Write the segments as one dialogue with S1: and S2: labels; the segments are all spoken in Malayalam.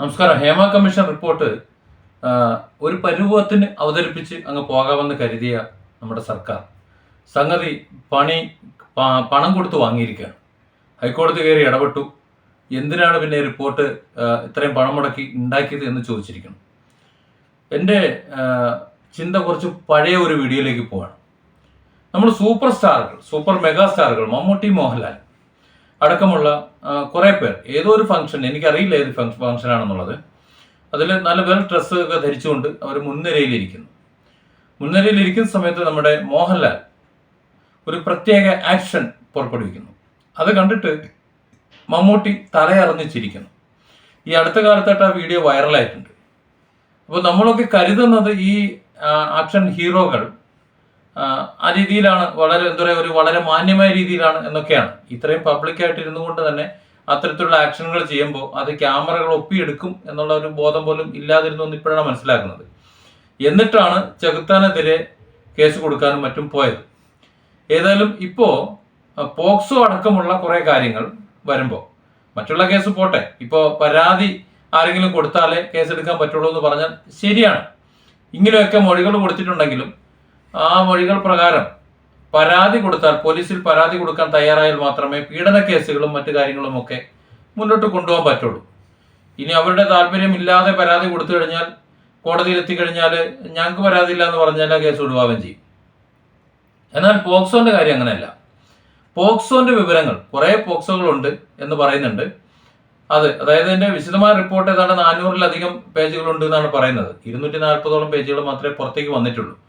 S1: നമസ്കാരം. ഹേമ കമ്മീഷൻ റിപ്പോർട്ട് ഒരു പരുവത്തിന് അവതരിപ്പിച്ച് അങ്ങ് പോകാമെന്ന് കരുതിയ നമ്മുടെ സർക്കാർ. സംഗതി പണി പണം കൊടുത്ത് വാങ്ങിയിരിക്കുകയാണ്. ഹൈക്കോടതി കയറി ഇടപെട്ടു. എന്തിനാണ് പിന്നെ റിപ്പോർട്ട് ഇത്രയും പണം മുടക്കി ഉണ്ടാക്കിയത് എന്ന് ചോദിച്ചിരിക്കണം എന്റെ ചിന്ത കുറച്ച് പഴയ ഒരു വീഡിയോയിലേക്ക് പോവാണ്. നമ്മൾ സൂപ്പർ സ്റ്റാറുകൾ സൂപ്പർ മെഗാ സ്റ്റാറുകൾ മമ്മൂട്ടി മോഹൻലാൽ അടക്കമുള്ള കുറേ പേർ. ഏതോ ഒരു ഫംഗ്ഷൻ എനിക്കറിയില്ല ഏത് ഫംഗ്ഷൻ ആണെന്നുള്ളത്. അതിൽ നല്ല വെൽ ഡ്രസ്സ് ഒക്കെ ധരിച്ചുകൊണ്ട് അവർ മുൻനിരയിലിരിക്കുന്നു. മുൻനിരയിലിരിക്കുന്ന സമയത്ത് നമ്മുടെ മോഹൻലാൽ ഒരു പ്രത്യേക ആക്ഷൻ പുറപ്പെടുവിക്കുന്നു. അത് കണ്ടിട്ട് മമ്മൂട്ടി തലയറിഞ്ഞ് ചിരിക്കുന്നു. ഈ അടുത്ത കാലത്തായിട്ട് ആ വീഡിയോ വൈറലായിട്ടുണ്ട് അപ്പോൾ നമ്മളൊക്കെ കരുതുന്നത് ഈ ആക്ഷൻ ഹീറോകൾ ആ, രീതിയിലാണ് വളരെ എന്താ പറയുക ഒരു വളരെ മാന്യമായ രീതിയിലാണ് എന്നൊക്കെയാണ്. ഇത്രയും പബ്ലിക്കായിട്ട് ഇരുന്നു കൊണ്ട് തന്നെ അത്തരത്തിലുള്ള ആക്ഷനുകൾ ചെയ്യുമ്പോൾ അത് ക്യാമറകൾ ഒപ്പിയെടുക്കും എന്നുള്ള ഒരു ബോധം പോലും ഇല്ലാതിരുന്നു എന്ന് ഇപ്പോഴാണ് മനസ്സിലാക്കുന്നത്. എന്നിട്ടാണ് ചെകുത്താനെതിരെ കേസ് കൊടുക്കാനും മറ്റും പോയത്. ഏതായാലും ഇപ്പോൾ പോക്സോ അടക്കമുള്ള കുറേ കാര്യങ്ങൾ വരുമ്പോൾ മറ്റുള്ള കേസ് പോട്ടെ. ഇപ്പോൾ പരാതി ആരെങ്കിലും കൊടുത്താലേ കേസെടുക്കാൻ പറ്റുള്ളൂ എന്ന് പറഞ്ഞാൽ ശരിയാണ്. ഇങ്ങനെയൊക്കെ മൊഴികൾ കൊടുത്തിട്ടുണ്ടെങ്കിലും ആ മൊഴികൾ പ്രകാരം പരാതി കൊടുത്താൽ പോലീസിൽ പരാതി കൊടുക്കാൻ തയ്യാറായാൽ മാത്രമേ പീഡന കേസുകളും മറ്റു കാര്യങ്ങളും ഒക്കെ മുന്നോട്ട് കൊണ്ടുപോകാൻ പറ്റുള്ളൂ. ഇനി അവരുടെ താല്പര്യമില്ലാതെ പരാതി കൊടുത്തു കഴിഞ്ഞാൽ കോടതിയിൽ എത്തിക്കഴിഞ്ഞാൽ ഞങ്ങൾക്ക് പരാതി ഇല്ല എന്ന് പറഞ്ഞാൽ കേസ് ഒഴിവാകുകയും ചെയ്യും. എന്നാൽ പോക്സോന്റെ കാര്യം അങ്ങനെയല്ല. പോക്സോന്റെ വിവരങ്ങൾ കുറേ പോക്സോകളുണ്ട് എന്ന് പറയുന്നുണ്ട്. അത് അതായത് എന്റെ വിശദമായ റിപ്പോർട്ട് ഏതാണ്ട് നാനൂറിലധികം പേജുകളുണ്ട് എന്നാണ് പറയുന്നത്. ഇരുന്നൂറ്റി നാൽപ്പതോളം പേജുകൾ മാത്രമേ പുറത്തേക്ക് വന്നിട്ടുള്ളൂ.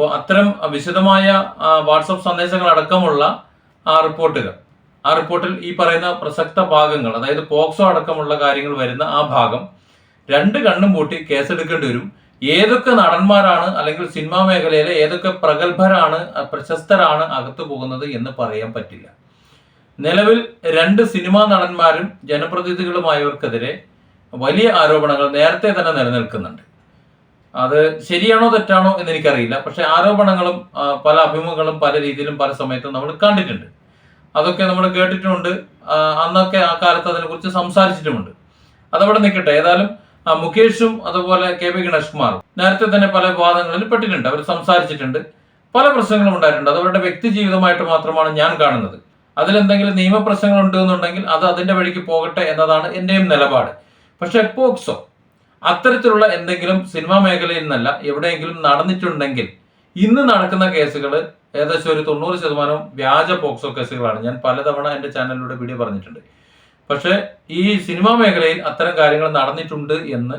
S1: അപ്പോൾ അത്തരം വിശദമായ വാട്സപ്പ് സന്ദേശങ്ങൾ അടക്കമുള്ള ആ റിപ്പോർട്ടുകൾ. ആ റിപ്പോർട്ടിൽ ഈ പറയുന്ന പ്രസക്ത ഭാഗങ്ങൾ അതായത് പോക്സോ അടക്കമുള്ള കാര്യങ്ങൾ വരുന്ന ആ ഭാഗം രണ്ട് കണ്ണും പൂട്ടി കേസെടുക്കേണ്ടി വരും. ഏതൊക്കെ നടന്മാരാണ് അല്ലെങ്കിൽ സിനിമാ മേഖലയിലെ ഏതൊക്കെ പ്രഗത്ഭരാണ് പ്രശസ്തരാണ് അകത്തു പോകുന്നത് എന്ന് പറയാൻ പറ്റില്ല. നിലവിൽ രണ്ട് സിനിമാ നടന്മാരും ജനപ്രതിനിധികളുമായവർക്കെതിരെ വലിയ ആരോപണങ്ങൾ നേരത്തെ തന്നെ നിലനിൽക്കുന്നുണ്ട്. അത് ശരിയാണോ തെറ്റാണോ എന്ന് എനിക്കറിയില്ല പക്ഷെ ആരോപണങ്ങളും പല അഭിമുഖങ്ങളും പല രീതിയിലും പല സമയത്തും നമ്മൾ കണ്ടിട്ടുണ്ട്. അതൊക്കെ നമ്മൾ കേട്ടിട്ടുമുണ്ട് അന്നൊക്കെ ആ കാലത്ത് അതിനെക്കുറിച്ച് സംസാരിച്ചിട്ടുമുണ്ട്. അതവിടെ നിൽക്കട്ടെ. ഏതായാലും മുകേഷും അതുപോലെ കെ പി ഗണേഷ് കുമാറും നേരത്തെ തന്നെ പല വിവാദങ്ങളിൽ പെട്ടിട്ടുണ്ട്. അവർ സംസാരിച്ചിട്ടുണ്ട്. പല പ്രശ്നങ്ങളും ഉണ്ടായിട്ടുണ്ട്. അതവരുടെ വ്യക്തി ജീവിതമായിട്ട് മാത്രമാണ് ഞാൻ കാണുന്നത്. അതിലെന്തെങ്കിലും നിയമപ്രശ്നങ്ങൾ ഉണ്ട് എന്നുണ്ടെങ്കിൽ അത് അതിന്റെ വഴിക്ക് പോകട്ടെ എന്നതാണ് എന്റെയും നിലപാട്. പക്ഷെ പോക്സോ അത്തരത്തിലുള്ള എന്തെങ്കിലും സിനിമാ മേഖലയിൽ നിന്നല്ല എവിടെയെങ്കിലും നടന്നിട്ടുണ്ടെങ്കിൽ ഇന്ന് നടക്കുന്ന കേസുകൾ ഏകദേശം ഒരു തൊണ്ണൂറ് ശതമാനവും വ്യാജ പോക്സോ കേസുകളാണ്. ഞാൻ പലതവണ എന്റെ ചാനലിലൂടെ വീഡിയോ പറഞ്ഞിട്ടുണ്ട്. പക്ഷേ ഈ സിനിമാ മേഖലയിൽ അത്തരം കാര്യങ്ങൾ നടന്നിട്ടുണ്ട് എന്ന്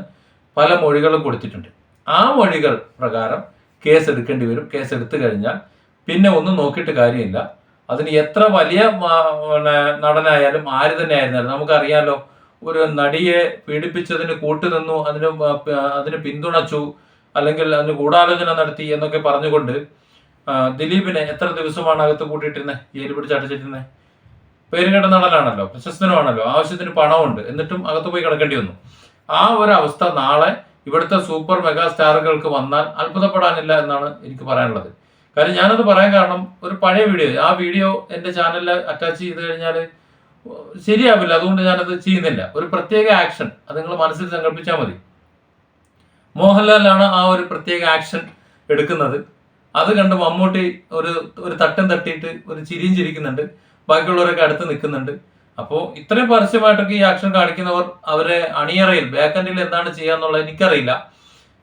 S1: പല മൊഴികളും കൊടുത്തിട്ടുണ്ട്. ആ മൊഴികൾ പ്രകാരം കേസ് എടുക്കേണ്ടി വരും. കേസ് എടുത്തു കഴിഞ്ഞാൽ പിന്നെ ഒന്നും നോക്കിയിട്ട് കാര്യമില്ല. അതിന് എത്ര വലിയ നടനായാലും ആര് തന്നെ ആയിരുന്നാലും നമുക്കറിയാലോ ഒരു നടിയെ പീഡിപ്പിച്ചതിന് കൂട്ടുനിന്നു അതിന് അതിന് പിന്തുണച്ചു അല്ലെങ്കിൽ അതിന് ഗൂഢാലോചന നടത്തി എന്നൊക്കെ പറഞ്ഞുകൊണ്ട് ദിലീപിനെ എത്ര ദിവസമാണ് അകത്ത് കൂട്ടിയിട്ടിരുന്നത് ജയിലിൽ പിടിച്ച് അടച്ചിട്ടിരുന്നത് പേരുകേട്ട നടനാണല്ലോ പ്രശസ്തനുമാണല്ലോ ആവശ്യത്തിന് പണമുണ്ട് എന്നിട്ടും അകത്ത് പോയി കിടക്കേണ്ടി വന്നു. ആ ഒരു അവസ്ഥ നാളെ ഇവിടുത്തെ സൂപ്പർ മെഗാ സ്റ്റാറുകൾക്ക് വന്നാൽ അത്ഭുതപ്പെടാനില്ല എന്നാണ് എനിക്ക് പറയാനുള്ളത്. കാര്യം ഞാനത് പറയാൻ കാരണം ഒരു പഴയ വീഡിയോ ആ വീഡിയോ എന്റെ ചാനലിൽ അറ്റാച്ച് ചെയ്ത് കഴിഞ്ഞാൽ ശരിയാവില്ല. അതുകൊണ്ട് ഞാനത് ചെയ്യുന്നില്ല. ഒരു പ്രത്യേക ആക്ഷൻ അത് നിങ്ങൾ മനസ്സിൽ സങ്കല്പിച്ചാൽ മതി. മോഹൻലാലാണ് ആ ഒരു പ്രത്യേക ആക്ഷൻ എടുക്കുന്നത്. അത് കണ്ട് മമ്മൂട്ടി ഒരു ഒരു തട്ടം തട്ടിയിട്ട് ഒരു ചിരിയും ചിരിക്കുന്നുണ്ട്. ബാക്കിയുള്ളവരൊക്കെ അടുത്ത് നിൽക്കുന്നുണ്ട്. അപ്പോൾ ഇത്രയും പരസ്യമായിട്ടൊക്കെ ഈ ആക്ഷൻ കാണിക്കുന്നവർ അവരെ അണിയറയിൽ ബാക്കൻഡിൽ എന്താണ് എന്താണ് ചെയ്യാന്നുള്ളത് എനിക്കറിയില്ല.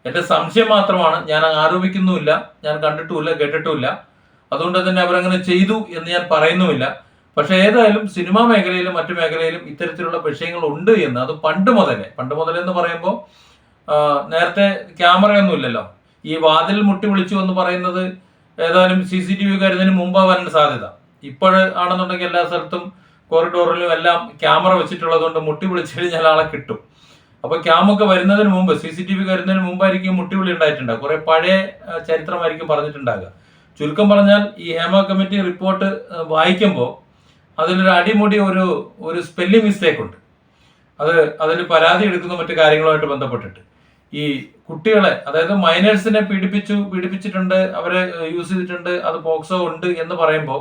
S1: എന്റെ സംശയം മാത്രമാണ്. ഞാൻ ആരോപിക്കുന്നുമില്ല. ഞാൻ കണ്ടിട്ടുമില്ല കേട്ടിട്ടുമില്ല. അതുകൊണ്ട് തന്നെ അവരങ്ങനെ ചെയ്തു എന്ന് ഞാൻ പറയുന്നുമില്ല. പക്ഷെ ഏതായാലും സിനിമാ മേഖലയിലും മറ്റു മേഖലയിലും ഇത്തരത്തിലുള്ള വിഷയങ്ങൾ ഉണ്ട് എന്ന് അത് പണ്ട് മുതലേ പണ്ട് മുതലെന്ന് പറയുമ്പോൾ നേരത്തെ ക്യാമറയൊന്നും ഇല്ലല്ലോ. ഈ വാതിൽ മുട്ടി വിളിച്ചു എന്ന് പറയുന്നത് ഏതായാലും സി സി ടി വി കരുതിന് മുമ്പ് വരാൻ സാധ്യത. ഇപ്പോൾ ആണെന്നുണ്ടെങ്കിൽ എല്ലാ സ്ഥലത്തും കോറിഡോറിലും എല്ലാം ക്യാമറ വെച്ചിട്ടുള്ളത് കൊണ്ട് മുട്ടി വിളിച്ചു കഴിഞ്ഞാൽ ആളെ കിട്ടും. അപ്പൊ ക്യാമൊക്കെ വരുന്നതിന് മുമ്പ് സി സി ടി വി കരുതിന് മുമ്പായിരിക്കും മുട്ടിവിളി ഉണ്ടായിട്ടുണ്ടാകുക കുറെ പഴയ ചരിത്രമായിരിക്കും പറഞ്ഞിട്ടുണ്ടാകുക ചുരുക്കം പറഞ്ഞാൽ ഈ ഹേമ കമ്മിറ്റി റിപ്പോർട്ട് വായിക്കുമ്പോൾ അതിലൊരു അടിമുടി ഒരു ഒരു സ്പെല്ലിംഗ് മിസ്റ്റേക്ക് ഉണ്ട്. അത് അതിൽ പരാതി എടുക്കുന്ന മറ്റു കാര്യങ്ങളുമായിട്ട് ബന്ധപ്പെട്ടിട്ട്. ഈ കുട്ടികളെ അതായത് മൈനേഴ്സിനെ പീഡിപ്പിച്ചു പീഡിപ്പിച്ചിട്ടുണ്ട് അവരെ യൂസ് ചെയ്തിട്ടുണ്ട് അത് പോക്സോ ഉണ്ട് എന്ന് പറയുമ്പോൾ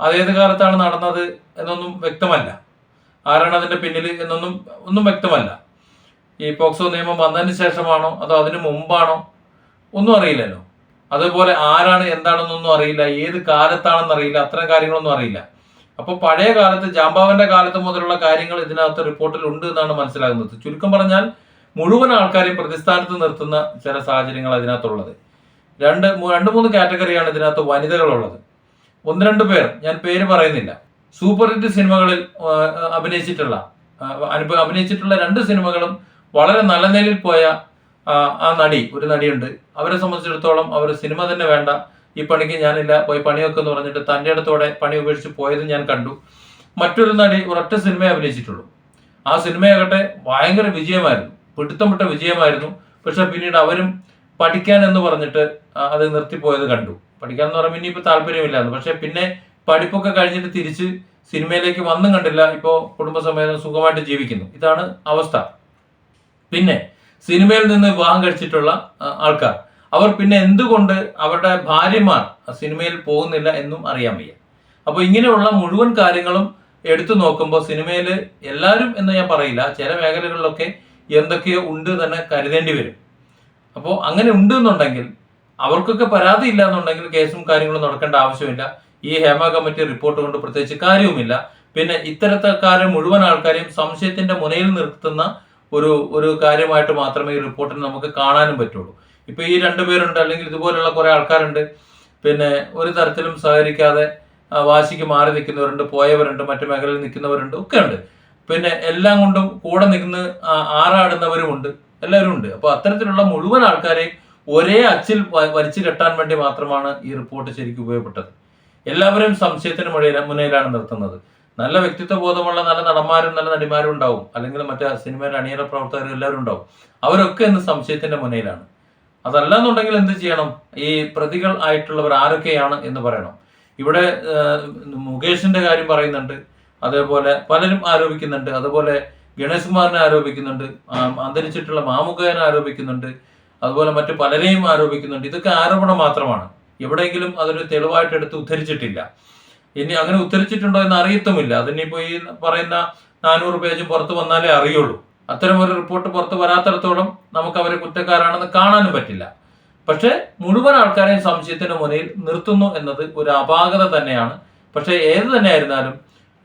S1: അതേത് കാലത്താണ് നടന്നത് എന്നൊന്നും വ്യക്തമല്ല. ആരാണ് അതിന്റെ പിന്നിൽ എന്നൊന്നും ഒന്നും വ്യക്തമല്ല. ഈ പോക്സോ നിയമം വന്നതിന് ശേഷമാണോ അതോ അതിന് മുമ്പാണോ ഒന്നും അറിയില്ലല്ലോ. അതുപോലെ ആരാണ് എന്താണെന്നൊന്നും അറിയില്ല ഏത് കാലത്താണെന്ന് അറിയില്ല അത്തരം കാര്യങ്ങളൊന്നും അറിയില്ല. അപ്പോൾ പഴയ കാലത്ത് ജാമ്പാവന്റെ കാലത്ത് മുതലുള്ള കാര്യങ്ങൾ ഇതിനകത്ത് റിപ്പോർട്ടിൽ ഉണ്ട് എന്നാണ് മനസ്സിലാകുന്നത്. ചുരുക്കം പറഞ്ഞാൽ മുഴുവൻ ആൾക്കാരെയും പ്രതിസ്ഥാനത്ത് നിർത്തുന്ന ചില സാഹചര്യങ്ങൾ അതിനകത്തുള്ളത് രണ്ട് രണ്ട് മൂന്ന് കാറ്റഗറിയാണ് ഇതിനകത്ത് വനിതകളുള്ളത്. ഒന്ന് രണ്ട് പേർ ഞാൻ പേര് പറയുന്നില്ല. സൂപ്പർ ഹിറ്റ് സിനിമകളിൽ അഭിനയിച്ചിട്ടുള്ള അനുഭവ അഭിനയിച്ചിട്ടുള്ള രണ്ട് സിനിമകളും വളരെ നല്ല നിലയിൽ പോയ ആ നടി ഒരു നടിയുണ്ട്. അവരെ സംബന്ധിച്ചിടത്തോളം അവർ സിനിമ തന്നെ വേണ്ട ഈ പണിക്ക് ഞാനില്ല. പോയി പണിയൊക്കെ എന്ന് പറഞ്ഞിട്ട് തന്റെ അടുത്തോടെ പണി ഉപേക്ഷിച്ച് പോയത് ഞാൻ കണ്ടു. മറ്റൊരു നടി ഒരൊറ്റ സിനിമയെ അഭിനയിച്ചിട്ടുള്ളൂ. ആ സിനിമയാകട്ടെ ഭയങ്കര വിജയമായിരുന്നു. പിടുത്തം വിട്ട വിജയമായിരുന്നു. പക്ഷെ പിന്നീട് അവരും പഠിക്കാൻ എന്ന് പറഞ്ഞിട്ട് അത് നിർത്തിപ്പോയത് കണ്ടു. പഠിക്കാൻ എന്ന് പറയുമ്പോൾ ഇനിയിപ്പോൾ താല്പര്യമില്ലായിരുന്നു. പക്ഷെ പിന്നെ പഠിപ്പൊക്കെ കഴിഞ്ഞിട്ട് തിരിച്ച് സിനിമയിലേക്ക് വന്നും കണ്ടില്ല. ഇപ്പോൾ കുടുംബസമേതം സുഖമായിട്ട് ജീവിക്കുന്നു. ഇതാണ് അവസ്ഥ. പിന്നെ സിനിമയിൽ നിന്ന് വിവാഹം കഴിച്ചിട്ടുള്ള ആൾക്കാർ. അവർ പിന്നെ എന്തുകൊണ്ട് അവരുടെ ഭാര്യമാർ സിനിമയിൽ പോകുന്നില്ല എന്നും അറിയാൻ വയ്യ. അപ്പോൾ ഇങ്ങനെയുള്ള മുഴുവൻ കാര്യങ്ങളും എടുത്തു നോക്കുമ്പോൾ സിനിമയിൽ എല്ലാവരും എന്ന് ഞാൻ പറയില്ല ചില മേഖലകളിലൊക്കെ എന്തൊക്കെയോ ഉണ്ട് തന്നെ കരുതേണ്ടി വരും. അപ്പോൾ അങ്ങനെ ഉണ്ട് എന്നുണ്ടെങ്കിൽ അവർക്കൊക്കെ പരാതി ഇല്ല എന്നുണ്ടെങ്കിൽ കേസും കാര്യങ്ങളും നടക്കേണ്ട ആവശ്യമില്ല. ഈ ഹേമ കമ്മിറ്റി റിപ്പോർട്ട് കൊണ്ട് പ്രത്യേകിച്ച് കാര്യവുമില്ല. പിന്നെ ഇത്തരത്തക്കാരെ മുഴുവൻ ആൾക്കാരെയും സംശയത്തിന്റെ മുനയിൽ നിർത്തുന്ന ഒരു ഒരു കാര്യമായിട്ട് മാത്രമേ ഈ റിപ്പോർട്ടിന് നമുക്ക് കാണാനും പറ്റുള്ളൂ. ഇപ്പൊ ഈ രണ്ടുപേരുണ്ട് അല്ലെങ്കിൽ ഇതുപോലുള്ള കുറേ ആൾക്കാരുണ്ട്. പിന്നെ ഒരു തരത്തിലും സഹകരിക്കാതെ വാശിക്ക് മാറി നിൽക്കുന്നവരുണ്ട് പോയവരുണ്ട് മറ്റു മേഖലയിൽ നിൽക്കുന്നവരുണ്ട് ഒക്കെ ഉണ്ട്. പിന്നെ എല്ലാം കൊണ്ടും കൂടെ നിൽക്കുന്ന ആറാടുന്നവരുമുണ്ട് എല്ലാവരും ഉണ്ട്. അപ്പോൾ അത്തരത്തിലുള്ള മുഴുവൻ ആൾക്കാരെയും ഒരേ അച്ചിൽ വലിച്ചു കെട്ടാൻ വേണ്ടി മാത്രമാണ് ഈ റിപ്പോർട്ട് ശരിക്കും ഉപയോഗപ്പെട്ടത്. എല്ലാവരും സംശയത്തിന് മുഴയില മുന്നിലാണ് നിർത്തുന്നത്. നല്ല വ്യക്തിത്വ ബോധമുള്ള നല്ല നടന്മാരും നല്ല നടിമാരും ഉണ്ടാവും. അല്ലെങ്കിൽ മറ്റേ സിനിമയുടെ അണിയറ പ്രവർത്തകരും എല്ലാവരും ഉണ്ടാവും. അവരൊക്കെ ഇന്ന് സംശയത്തിന്റെ മുനയിലാണ് അതല്ല എന്നുണ്ടെങ്കിൽ എന്ത് ചെയ്യണം? ഈ പ്രതികൾ ആയിട്ടുള്ളവർ ആരൊക്കെയാണ് എന്ന് പറയണം. ഇവിടെ മുകേഷിന്റെ കാര്യം പറയുന്നുണ്ട്. അതേപോലെ പലരും ആരോപിക്കുന്നുണ്ട്. അതുപോലെ ഗണേഷ് കുമാറിനെ ആരോപിക്കുന്നുണ്ട്. അന്തരിച്ചിട്ടുള്ള മാമുഖനെ ആരോപിക്കുന്നുണ്ട്. അതുപോലെ മറ്റു പലരെയും ആരോപിക്കുന്നുണ്ട്. ഇതൊക്കെ ആരോപണം മാത്രമാണ്. എവിടെയെങ്കിലും അതൊരു തെളിവായിട്ട് എടുത്ത് ഉദ്ധരിച്ചിട്ടില്ല. ഇനി അങ്ങനെ ഉദ്ധരിച്ചിട്ടുണ്ടോ എന്ന് അറിയത്തുമില്ല. അതിനിപ്പോ ഈ പറയുന്ന നാനൂറ് പേജ് പുറത്ത് വന്നാലേ അറിയുള്ളൂ. അത്തരം ഒരു റിപ്പോർട്ട് പുറത്ത് വരാത്തിടത്തോളം നമുക്ക് അവരെ കുറ്റക്കാരാണെന്ന് കാണാനും പറ്റില്ല. പക്ഷേ മുഴുവൻ ആൾക്കാരെയും സംശയത്തിന് മുന്നിൽ നിർത്തുന്നു എന്നത് ഒരു അപാകത തന്നെയാണ്. പക്ഷേ ഏത് തന്നെയായിരുന്നാലും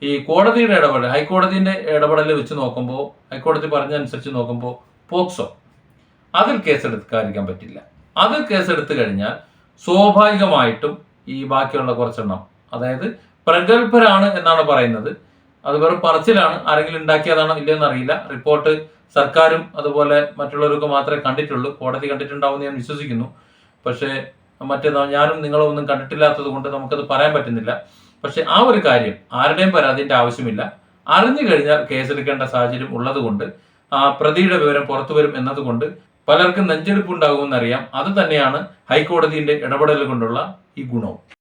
S1: ഈ കോടതിയുടെ ഇടപെടൽ ഹൈക്കോടതിന്റെ ഇടപെടൽ വെച്ച് നോക്കുമ്പോൾ ഹൈക്കോടതി പറഞ്ഞനുസരിച്ച് നോക്കുമ്പോൾ പോക്സോ. അതിൽ കേസെടുക്കാതിരിക്കാൻ പറ്റില്ല. അതിൽ കേസെടുത്തു കഴിഞ്ഞാൽ സ്വാഭാവികമായിട്ടും ഈ ബാക്കിയുള്ള കുറച്ചെണ്ണം അതായത് പ്രഗത്ഭരാണ് എന്നാണ് പറയുന്നത് അത് വെറും പറച്ചിലാണ് ആരെങ്കിലും ഉണ്ടാക്കിയതാണോ ഇല്ലയെന്ന് അറിയില്ല. റിപ്പോർട്ട് സർക്കാരും അതുപോലെ മറ്റുള്ളവർക്ക് മാത്രമേ കണ്ടിട്ടുള്ളൂ. കോടതി കണ്ടിട്ടുണ്ടാവും ഞാൻ വിശ്വസിക്കുന്നു. പക്ഷേ മറ്റേ ഞാനും നിങ്ങളും ഒന്നും കണ്ടിട്ടില്ലാത്തത് കൊണ്ട് നമുക്കത് പറയാൻ പറ്റുന്നില്ല. പക്ഷെ ആ ഒരു കാര്യം ആരുടെയും പരാതിന്റെ ആവശ്യമില്ല. അറിഞ്ഞു കഴിഞ്ഞാൽ കേസെടുക്കേണ്ട സാഹചര്യം ഉള്ളതുകൊണ്ട് ആ പ്രതിയുടെ വിവരം പുറത്തു വരും എന്നതുകൊണ്ട് പലർക്കും നെഞ്ചെടുപ്പ് ഉണ്ടാകുമെന്നറിയാം. അത് തന്നെയാണ് ഹൈക്കോടതിയുടെ ഇടപെടൽ കൊണ്ടുള്ള ഈ ഗുണവും.